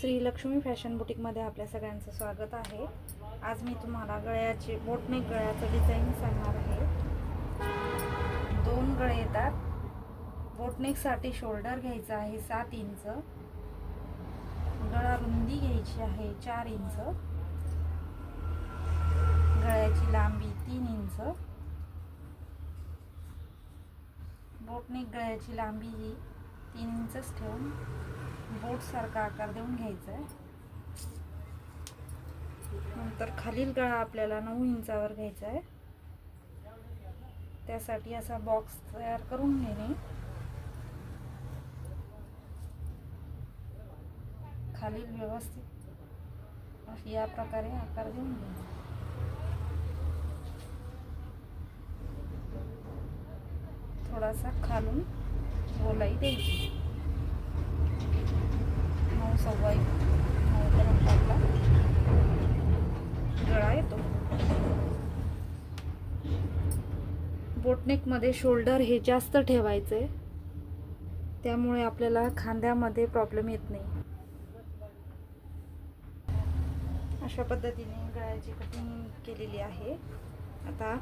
Shri Lakshmi fashion बुटीकमध्ये आपल्या सगळ्यांचं स्वागत आहे. आज मी तुम्हाला गळ्याचे बोटनेक गळ्याचं डिझाईन सांगणार आहे. दोन गळे येतात. बोटनेकसाठी शोल्डर घ्यायचं आहे सात इंच. गळा रुंदी घ्यायची आहे चार इंच. गळ्याची लांबी तीन इंच. बोटनेक गळ्याची लांबी ही तीन इंचच ठेवून बोटसारखा आकार देऊन घ्यायचा आहे. नंतर खालील गळा आपल्याला नऊ इंचावर घ्यायचा आहे. त्यासाठी असा बॉक्स तयार करून घेणे. खालील व्यवस्थित या प्रकारे आकार देऊन घ्यायचा. थोडासा खालून गोलाई द्यायची. वाईट आपला गळा येतो बोटनेकमध्ये शोल्डर हे जास्त ठेवायचे आहे. त्यामुळे आपल्याला खांद्यामध्ये प्रॉब्लेम येत नाही अशा पद्धतीने गळ्याची कटिंग केलेली आहे आता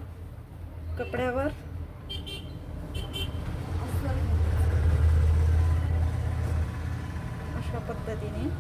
कपड्यावर पद्धतीने.